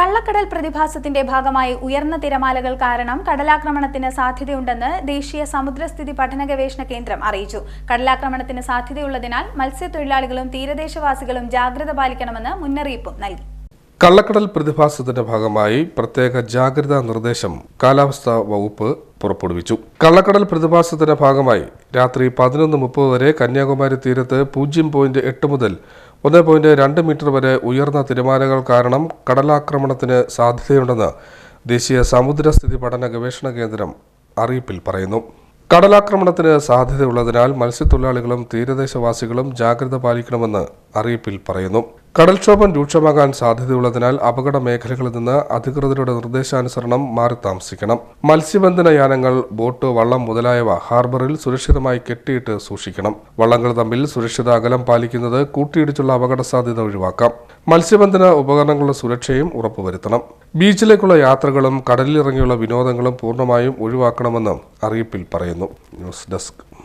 കള്ളക്കടൽ പ്രതിഭാസത്തിന്റെ ഭാഗമായി ഉയർന്ന തിരമാലകൾ കാരണം കടലാക്രമണത്തിന് സാധ്യതയുണ്ടെന്ന് ദേശീയ സമുദ്രസ്ഥിതി പഠന ഗവേഷണ കേന്ദ്രം അറിയിച്ചു. കടലാക്രമണത്തിന് സാധ്യതയുള്ളതിനാൽ മത്സ്യത്തൊഴിലാളികളും തീരദേശവാസികളും ജാഗ്രത പാലിക്കണമെന്ന് മുന്നറിയിപ്പും നൽകി. കള്ളക്കടൽ പ്രതിഭാസത്തിന്റെ ഭാഗമായി പ്രത്യേക ജാഗ്രതാ നിർദ്ദേശം കാലാവസ്ഥാ വകുപ്പ് പുറപ്പെടുവിച്ചു. കള്ളക്കടൽ പ്രതിഭാസത്തിന്റെ ഭാഗമായി രാത്രി പതിനൊന്ന് മുപ്പത് വരെ കന്യാകുമാരി തീരത്ത് പൂജ്യം പോയിന്റ് എട്ട് മുതൽ ഒന്ന് പോയിന്റ് രണ്ട് മീറ്റർ വരെ ഉയർന്ന തിരമാലകൾ കാരണം കടലാക്രമണത്തിന് സാധ്യതയുണ്ടെന്ന് ദേശീയ സമുദ്രസ്ഥിതി പഠന ഗവേഷണ കേന്ദ്രം അറിയിപ്പിൽ പറയുന്നു. കടലാക്രമണത്തിന് സാധ്യതയുള്ളതിനാൽ മത്സ്യത്തൊഴിലാളികളും തീരദേശവാസികളും ജാഗ്രത പാലിക്കണമെന്ന് അറിയിപ്പിൽ പറയുന്നു. കടൽക്ഷോഭം രൂക്ഷമാകാൻ സാധ്യതയുള്ളതിനാൽ അപകട മേഖലകളിൽ നിന്ന് അധികൃതരുടെ നിർദ്ദേശാനുസരണം മാറി താമസിക്കണം. മത്സ്യബന്ധന യാനങ്ങൾ ബോട്ട് വള്ളം മുതലായവ ഹാർബറിൽ സുരക്ഷിതമായി കെട്ടിയിട്ട് സൂക്ഷിക്കണം. വള്ളങ്ങൾ തമ്മിൽ സുരക്ഷിത അകലം പാലിക്കുന്നത് കൂട്ടിയിടിച്ചുള്ള അപകട സാധ്യത ഒഴിവാക്കാം. മത്സ്യബന്ധന ഉപകരണങ്ങളുടെ സുരക്ഷയും ഉറപ്പുവരുത്തണം. ബീച്ചിലേക്കുള്ള യാത്രകളും കടലിലിറങ്ങിയുള്ള വിനോദങ്ങളും പൂർണമായും ഒഴിവാക്കണമെന്നും അറിയിപ്പിൽ പറയുന്നു. News desk.